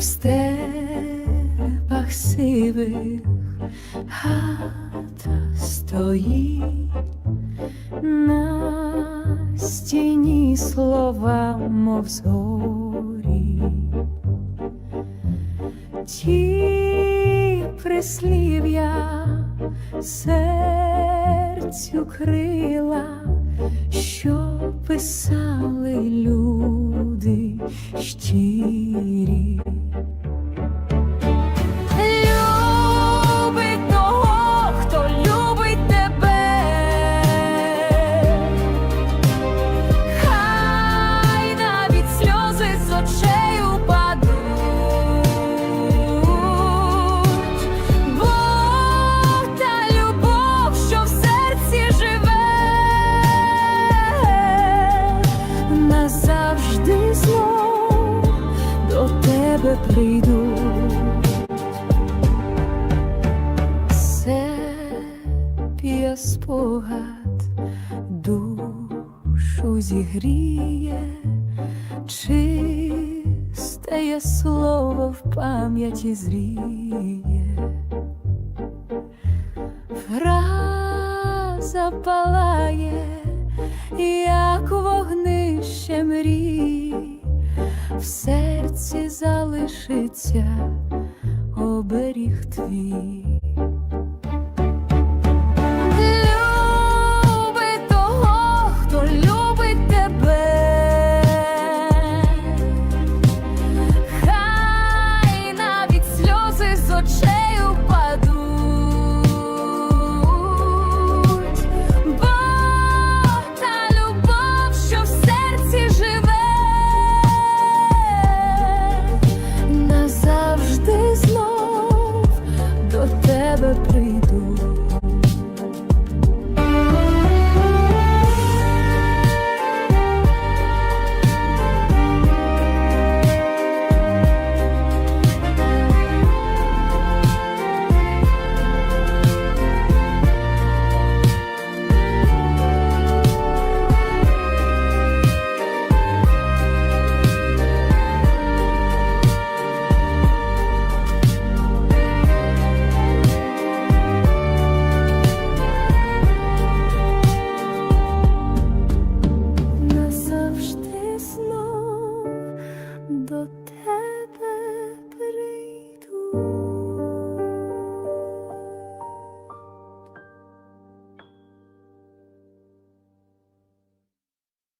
В степах сивих хата стоїть, на стіні слова, мов зорі. Ті прислів'я серцю крила, що писали люди щирі. Тебе прийду. Сепія спогад душу зігріє, чистеє слово в пам'яті зріє, фраза палає, як вогнище мрій, в залишиться оберіг твій.